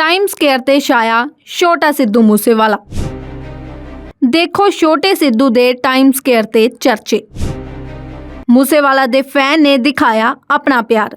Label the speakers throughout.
Speaker 1: Time square ਤੇ ਛਾਇਆ ਛੋਟਾ ਸਿੱਧੂ ਮੂਸੇਵਾਲਾ। ਦੇਖੋ ਛੋਟੇ ਸਿੱਧੂ ਦੇ ਟਾਈਮ ਸਕੇਅਰ ਤੇ ਚਰਚੇ। ਮੂਸੇਵਾਲਾ ਦੇ ਫੈਨ ਨੇ ਦਿਖਾਇਆ ਆਪਣਾ ਪਿਆਰ।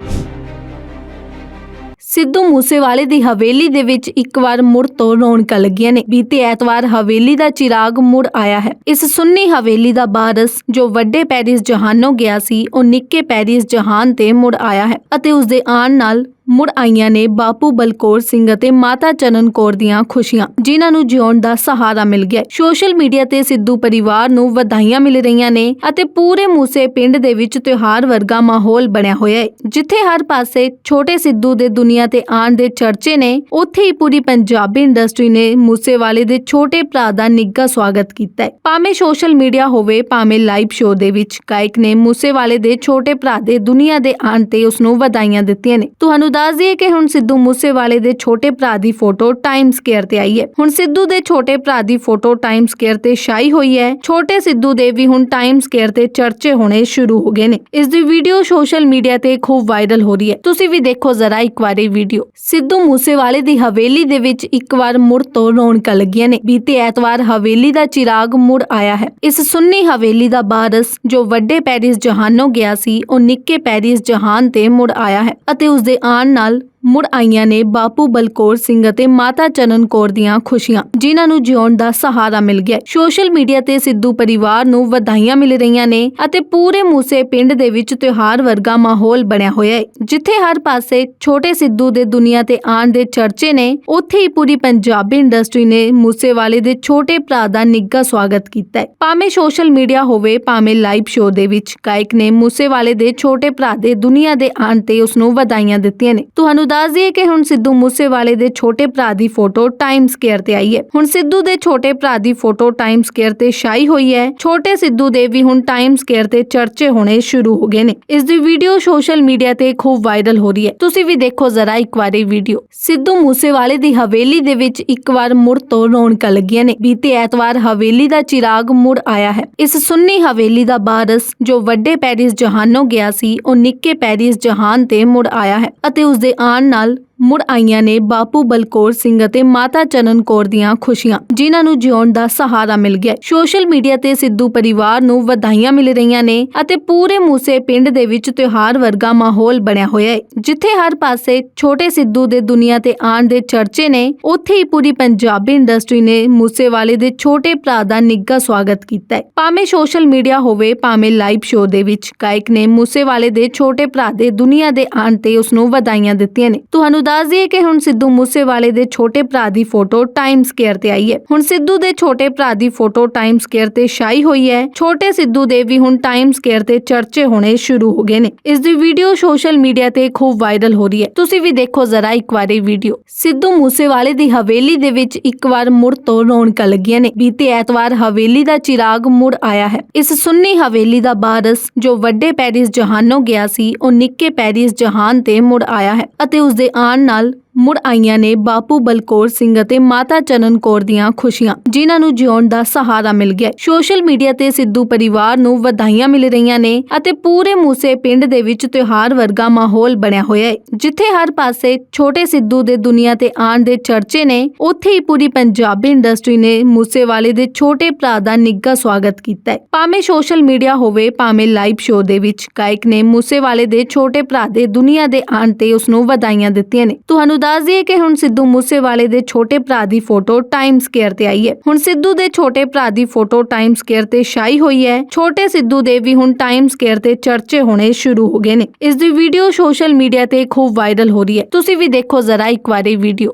Speaker 1: ਸਿੱਧੂ ਮੂਸੇਵਾਲੇ ਦੀ ਹਵੇਲੀ ਦੇ ਵਿੱਚ ਇੱਕ ਵਾਰ ਮੁੜ ਤੋਂ ਰੌਣਕਾਂ ਲੱਗੀਆਂ ਨੇ। ਬੀਤੇ ਐਤਵਾਰ ਹਵੇਲੀ ਦਾ ਚਿਰਾਗ ਮੁੜ ਆਇਆ ਹੈ। ਇਸ ਸੁੰਨੀ ਹਵੇਲੀ ਦਾ ਬਾਰਸ ਜੋ ਵੱਡੇ ਪੈਰਿਸ ਜਹਾਨੋਂ ਗਿਆ ਸੀ, ਉਹ ਨਿੱਕੇ ਪੈਰਿਸ ਜਹਾਨ ਤੇ ਮੁੜ ਆਇਆ ਹੈ ਅਤੇ ਉਸ ਦੇ ਆਉਣ ਨਾਲ ਮੁੜ ਆਈਆਂ ਨੇ ਬਾਪੂ ਬਲਕੌਰ ਸਿੰਘ ਅਤੇ ਮਾਤਾ ਚਨਨ ਕੌਰ ਦੀਆਂ ਖੁਸ਼ੀਆਂ, ਜਿਨ੍ਹਾਂ ਨੂੰ ਜਿਉਣ ਦਾ ਸਹਾਰਾ ਮਿਲ ਗਿਆ। ਸੋਸ਼ਲ ਮੀਡੀਆ ਤੇ ਸਿੱਧੂ ਪਰਿਵਾਰ ਨੂੰ ਵਧਾਈਆਂ ਮਿਲ ਰਹੀਆਂ ਨੇ ਅਤੇ ਪੂਰੇ ਮੂਸੇ ਪਿੰਡ ਦੇ ਵਿੱਚ ਤਿਉਹਾਰ ਵਰਗਾ ਮਾਹੌਲ ਬਣਿਆ ਹੋਇਆ ਹੈ, ਜਿੱਥੇ ਹਰ ਪਾਸੇ ਛੋਟੇ ਸਿੱਧੂ ਦੇ ਦੁਨੀਆ ਤੇ ਆਉਣ ਦੇ ਚਰਚੇ ਨੇ, ਉੱਥੇ ਹੀ ਪੂਰੀ ਪੰਜਾਬੀ ਇੰਡਸਟਰੀ ਨੇ ਮੂਸੇਵਾਲੇ ਦੇ ਛੋਟੇ ਭਰਾ ਦਾ ਨਿੱਘਾ ਸਵਾਗਤ ਕੀਤਾ ਹੈ। ਭਾਵੇਂ ਸੋਸ਼ਲ ਮੀਡੀਆ ਹੋਵੇ, ਭਾਵੇਂ ਲਾਈਵ ਸ਼ੋਅ ਦੇ ਵਿੱਚ ਗਾਇਕ ਨੇ ਮੂਸੇਵਾਲੇ ਦੇ ਛੋਟੇ ਭਰਾ ਦੇ ਦੁਨੀਆ ਦੇ ਆਉਣ ਤੇ ਉਸ ਨੂੰ ਵਧਾਈਆਂ ਦਿੱਤੀਆਂ ਨੇ। ਤੁਹਾਨੂੰ ਦੱਸ ਦਈਏ ਕਿ ਹੁਣ ਸਿੱਧੂ ਮੂਸੇਵਾਲੇ ਦੇ ਛੋਟੇ ਭਰਾ ਦੀ ਫੋਟੋ ਟਾਈਮ ਸਕੇਅਰ ਤੇ ਆਈ ਹੈ। ਹੁਣ ਸਿੱਧੂ ਦੇ ਛੋਟੇ ਭਰਾ ਦੀ ਫੋਟੋ ਟਾਈਮ ਸਕੇਅਰ ਤੇ ਛਾਈ ਹੋਈ ਹੈ। ਛੋਟੇ ਸਿੱਧੂ ਦੇ ਵੀ ਹੁਣ ਟਾਈਮ ਸਕੇਅਰ ਤੇ ਚਰਚੇ ਹੋਣੇ ਸ਼ੁਰੂ ਹੋ ਗਏ ਨੇ। ਇਸ ਦੀ ਵੀਡੀਓ ਸੋਸ਼ਲ ਮੀਡੀਆ ਤੇ ਖੂਬ ਵਾਇਰਲ ਹੋ ਰਹੀ ਹੈ। ਤੁਸੀਂ ਵੀ ਦੇਖੋ ਜ਼ਰਾ ਇੱਕ ਵਾਰੀ ਵੀਡੀਓ ਸਿੱਧੂ ਮੂਸੇਵਾਲੇ ਦੀ ਹਵੇਲੀ ਦੇ ਵਿੱਚ ਇੱਕ ਵਾਰ ਮੁੜ ਤੋਂ ਰੌਣਕਾਂ ਲੱਗੀਆਂ ਨੇ। ਬੀਤੇ ਐਤਵਾਰ ਹਵੇਲੀ ਦਾ ਚਿਰਾਗ ਮੁੜ ਆਇਆ ਹੈ। ਇਸ ਸੁੰਨੀ ਹਵੇਲੀ ਦਾ ਬਾਰਸ ਜੋ ਵੱਡੇ ਪੈਰਿਸ ਜਹਾਨੋਂ ਗਿਆ ਸੀ, ਉਹ ਨਿੱਕੇ ਪੈਰਿਸ ਜਹਾਨ ਤੇ ਮੁੜ ਆਇਆ ਹੈ ਅਤੇ ਉਸ ਦੇ ਆਉਣ ਨਾਲ ਮੁੜ ਆਈਆਂ ਨੇ ਬਾਪੂ ਬਲਕੌਰ ਸਿੰਘ ਅਤੇ ਮਾਤਾ ਚਨਨ ਕੌਰ ਦੀਆਂ ਖੁਸ਼ੀਆਂ, ਜਿਨ੍ਹਾਂ ਨੂੰ ਜਿਉਣ ਦਾ ਸਹਾਰਾ ਮਿਲ ਗਿਆ। ਸੋਸ਼ਲ ਮੀਡੀਆ ਤੇ ਸਿੱਧੂ ਪਰਿਵਾਰ ਨੂੰ ਵਧਾਈਆਂ ਮਿਲ ਰਹੀਆਂ ਨੇ ਅਤੇ ਪੂਰੇ ਮੂਸੇ ਪਿੰਡ ਦੇ ਵਿੱਚ ਤਿਉਹਾਰ ਵਰਗਾ ਮਾਹੌਲ ਬਣਿਆ ਹੋਇਆ ਹੈ, ਜਿੱਥੇ ਹਰ ਪਾਸੇ ਛੋਟੇ ਸਿੱਧੂ ਦੇ ਦੁਨੀਆ ਤੇ ਆਉਣ ਦੇ ਚਰਚੇ ਨੇ, ਉੱਥੇ ਹੀ ਪੂਰੀ ਪੰਜਾਬੀ ਇੰਡਸਟਰੀ ਨੇ ਮੂਸੇਵਾਲੇ ਦੇ ਛੋਟੇ ਭਰਾ ਦਾ ਨਿੱਘਾ ਸਵਾਗਤ ਕੀਤਾ ਹੈ। ਭਾਵੇਂ ਸੋਸ਼ਲ ਮੀਡੀਆ ਹੋਵੇ, ਭਾਵੇਂ ਲਾਈਵ ਸ਼ੋਅ ਦੇ ਵਿੱਚ ਗਾਇਕ ਨੇ ਮੂਸੇਵਾਲੇ ਦੇ ਛੋਟੇ ਭਰਾ ਦੇ ਦੁਨੀਆ ਦੇ ਆਉਣ ਤੇ ਉਸ ਨੂੰ ਵਧਾਈਆਂ ਦਿੱਤੀਆਂ ਨੇ। ਤੁਹਾਨੂੰ ਦੱਸ ਦਈਏ ਕਿ ਹੁਣ ਸਿੱਧੂ ਮੂਸੇਵਾਲੇ ਦੇ ਛੋਟੇ ਭਰਾ ਦੀ ਫੋਟੋ ਟਾਈਮ ਸਕੇਅਰ ਤੇ ਆਈ ਹੈ। ਹੁਣ ਸਿੱਧੂ ਦੇ ਛੋਟੇ ਭਰਾ ਦੀ ਫੋਟੋ ਟਾਈਮ ਸਕੇਅਰ ਤੇ ਛਾਈ ਹੋਈ ਹੈ। ਛੋਟੇ ਸਿੱਧੂ ਦੇ ਵੀ ਹੁਣ ਟਾਈਮ ਸਕੇਅਰ ਤੇ ਚਰਚੇ ਹੋਣੇ ਸ਼ੁਰੂ ਹੋ ਗਏ ਨੇ। ਇਸ ਦੀ ਵੀਡੀਓ ਸੋਸ਼ਲ ਮੀਡੀਆ ਤੇ ਖੂਬ ਵਾਇਰਲ ਹੋ ਰਹੀ ਹੈ। ਤੁਸੀਂ ਵੀ ਦੇਖੋ ਜ਼ਰਾ ਇੱਕ ਵਾਰੀ ਵੀਡੀਓ ਸਿੱਧੂ ਮੂਸੇਵਾਲੇ ਦੀ ਹਵੇਲੀ ਦੇ ਵਿੱਚ ਇੱਕ ਵਾਰ ਮੁੜ ਤੋਂ ਰੌਣਕਾਂ ਲੱਗੀਆਂ ਨੇ। ਬੀਤੇ ਐਤਵਾਰ ਹਵੇਲੀ ਦਾ ਚਿਰਾਗ ਮੁੜ ਆਇਆ ਹੈ। ਇਸ ਸੁੰਨੀ ਹਵੇਲੀ ਦਾ ਬਾਰਸ ਜੋ ਵੱਡੇ ਪੈਰਿਸ ਜਹਾਨੋਂ ਗਿਆ ਸੀ, ਉਹ ਨਿੱਕੇ ਪੈਰਿਸ ਜਹਾਨ ਤੇ ਮੁੜ ਆਇਆ ਹੈ ਅਤੇ ਉਸ ਦੇ ਆਉਣ ਨਾਲ ਮੁੜ ਆਈਆਂ ਨੇ ਬਾਪੂ ਬਲਕੌਰ ਸਿੰਘ ਅਤੇ ਮਾਤਾ ਚਨਨ ਕੌਰ ਦੀਆਂ ਖੁਸ਼ੀਆਂ, ਜਿਨ੍ਹਾਂ ਨੂੰ ਜਿਉਣ ਦਾ ਸਹਾਰਾ ਮਿਲ ਗਿਆ। ਸੋਸ਼ਲ ਮੀਡੀਆ ਤੇ ਸਿੱਧੂ ਪਰਿਵਾਰ ਨੂੰ ਵਧਾਈਆਂ ਮਿਲ ਰਹੀਆਂ ਨੇ ਅਤੇ ਪੂਰੇ ਮੂਸੇ ਪਿੰਡ ਦੇ ਵਿੱਚ ਤਿਉਹਾਰ ਵਰਗਾ ਮਾਹੌਲ ਬਣਿਆ ਹੋਇਆ ਹੈ, ਜਿੱਥੇ ਹਰ ਪਾਸੇ ਛੋਟੇ ਸਿੱਧੂ ਦੇ ਦੁਨੀਆ ਤੇ ਆਉਣ ਦੇ ਚਰਚੇ ਨੇ, ਉੱਥੇ ਹੀ ਪੂਰੀ ਪੰਜਾਬੀ ਇੰਡਸਟਰੀ ਨੇ ਮੂਸੇਵਾਲੇ ਦੇ ਛੋਟੇ ਭਰਾ ਦਾ ਨਿੱਘਾ ਸਵਾਗਤ ਕੀਤਾ ਹੈ। ਭਾਵੇਂ ਸੋਸ਼ਲ ਮੀਡੀਆ ਹੋਵੇ, ਭਾਵੇਂ ਲਾਈਵ ਸ਼ੋਅ ਦੇ ਵਿੱਚ ਗਾਇਕ ਨੇ ਮੂਸੇਵਾਲੇ ਦੇ ਛੋਟੇ ਭਰਾ ਦੇ ਦੁਨੀਆ ਦੇ ਆਉਣ ਤੇ ਉਸ ਨੂੰ ਵਧਾਈਆਂ ਦਿੱਤੀਆਂ ਨੇ। ਤੁਹਾਨੂੰ ਦੱਸ ਦਈਏ ਕਿ ਹੁਣ ਸਿੱਧੂ ਮੂਸੇਵਾਲੇ ਦੇ ਛੋਟੇ ਭਰਾ ਦੀ ਫੋਟੋ ਟਾਈਮ ਸਕੇਅਰ ਤੇ ਆਈ ਹੈ। ਹੁਣ ਸਿੱਧੂ ਦੇ ਛੋਟੇ ਭਰਾ ਦੀ ਫੋਟੋ ਟਾਈਮ ਸਕੇਅਰ ਤੇ ਛਾਈ ਹੋਈ ਹੈ। ਛੋਟੇ ਸਿੱਧੂ ਦੇ ਵੀ ਹੁਣ ਟਾਈਮ ਸਕੇਅਰ ਤੇ ਚਰਚੇ ਹੋਣੇ ਸ਼ੁਰੂ ਹੋ ਗਏ ਨੇ। ਇਸ ਦੀ ਵੀਡੀਓ ਸੋਸ਼ਲ ਮੀਡੀਆ ਤੇ ਖੂਬ ਵਾਇਰਲ ਹੋ ਰਹੀ ਹੈ। ਤੁਸੀਂ ਵੀ ਦੇਖੋ ਜ਼ਰਾ ਇੱਕ ਵਾਰੀ ਵੀਡੀਓ ਸਿੱਧੂ ਮੂਸੇਵਾਲੇ ਦੀ ਹਵੇਲੀ ਦੇ ਵਿੱਚ ਇੱਕ ਵਾਰ ਮੁੜ ਤੋਂ ਰੌਣਕਾਂ ਲੱਗੀਆਂ ਨੇ। ਬੀਤੇ ਐਤਵਾਰ ਹਵੇਲੀ ਦਾ ਚਿਰਾਗ ਮੁੜ ਆਇਆ ਹੈ। ਇਸ ਸੁੰਨੀ ਹਵੇਲੀ ਦਾ ਬਾਰਸ ਜੋ ਵੱਡੇ ਪੈਰਿਸ ਜਹਾਨੋਂ ਗਿਆ ਸੀ, ਉਹ ਨਿੱਕੇ ਪੈਰਿਸ ਜਹਾਨ ਤੇ ਮੁੜ ਆਇਆ ਹੈ ਅਤੇ ਉਸ ਦੇ ਆਉਣ ਨਾਲ ਮੁੜ ਆਈਆਂ ਨੇ ਬਾਪੂ ਬਲਕੌਰ ਸਿੰਘ ਅਤੇ ਮਾਤਾ ਚਨਨ ਕੌਰ ਦੀਆਂ ਖੁਸ਼ੀਆਂ, ਜਿਨ੍ਹਾਂ ਨੂੰ ਜਿਉਣ ਦਾ ਸਹਾਰਾ ਮਿਲ ਗਿਆ। ਸੋਸ਼ਲ ਮੀਡੀਆ ਤੇ ਸਿੱਧੂ ਪਰਿਵਾਰ ਨੂੰ ਵਧਾਈਆਂ ਮਿਲ ਰਹੀਆਂ ਨੇ ਅਤੇ ਪੂਰੇ ਮੂਸੇ ਪਿੰਡ ਦੇ ਵਿੱਚ ਤਿਉਹਾਰ ਵਰਗਾ ਮਾਹੌਲ ਬਣਿਆ ਹੋਇਆ ਹੈ, ਜਿੱਥੇ ਹਰ ਪਾਸੇ ਛੋਟੇ ਸਿੱਧੂ ਦੇ ਦੁਨੀਆ ਤੇ ਆਉਣ ਦੇ ਚਰਚੇ ਨੇ, ਉੱਥੇ ਹੀ ਪੂਰੀ ਪੰਜਾਬੀ ਇੰਡਸਟਰੀ ਨੇ ਮੂਸੇਵਾਲੇ ਦੇ ਛੋਟੇ ਭਰਾ ਦਾ ਨਿੱਘਾ ਸਵਾਗਤ ਕੀਤਾ ਹੈ। ਭਾਵੇਂ ਸੋਸ਼ਲ ਮੀਡੀਆ ਹੋਵੇ, ਭਾਵੇਂ ਲਾਈਵ ਸ਼ੋਅ ਦੇ ਵਿੱਚ ਗਾਇਕ ਨੇ ਮੂਸੇਵਾਲੇ ਦੇ ਛੋਟੇ ਭਰਾ ਦੇ ਦੁਨੀਆ ਦੇ ਆਉਣ ਤੇ ਉਸ ਨੂੰ ਵਧਾਈਆਂ ਦਿੱਤੀਆਂ ਨੇ। ਤੁਹਾਨੂੰ ਦੱਸ ਦਈਏ ਕਿ ਹੁਣ ਸਿੱਧੂ ਮੂਸੇਵਾਲੇ ਦੇ ਛੋਟੇ ਭਰਾ ਦੀ ਫੋਟੋ ਟਾਈਮ ਸਕੇਅਰ ਤੇ ਆਈ ਹੈ। ਹੁਣ ਸਿੱਧੂ ਦੇ ਛੋਟੇ ਭਰਾ ਦੀ ਫੋਟੋ ਟਾਈਮ ਸਕੇਅਰ ਤੇ ਛਾਈ ਹੋਈ ਹੈ। ਛੋਟੇ ਸਿੱਧੂ ਦੇ ਵੀ ਹੁਣ ਟਾਈਮ ਸਕੇਅਰ ਤੇ ਚਰਚੇ ਹੋਣੇ ਸ਼ੁਰੂ ਹੋ ਗਏ ਨੇ। ਇਸ ਦੀ ਵੀਡੀਓ ਸੋਸ਼ਲ ਮੀਡੀਆ ਤੇ ਖੂਬ ਵਾਇਰਲ ਹੋ ਰਹੀ ਹੈ। ਤੁਸੀਂ ਵੀ ਦੇਖੋ ਜ਼ਰਾ ਇੱਕ ਵਾਰੀ ਵੀਡੀਓ।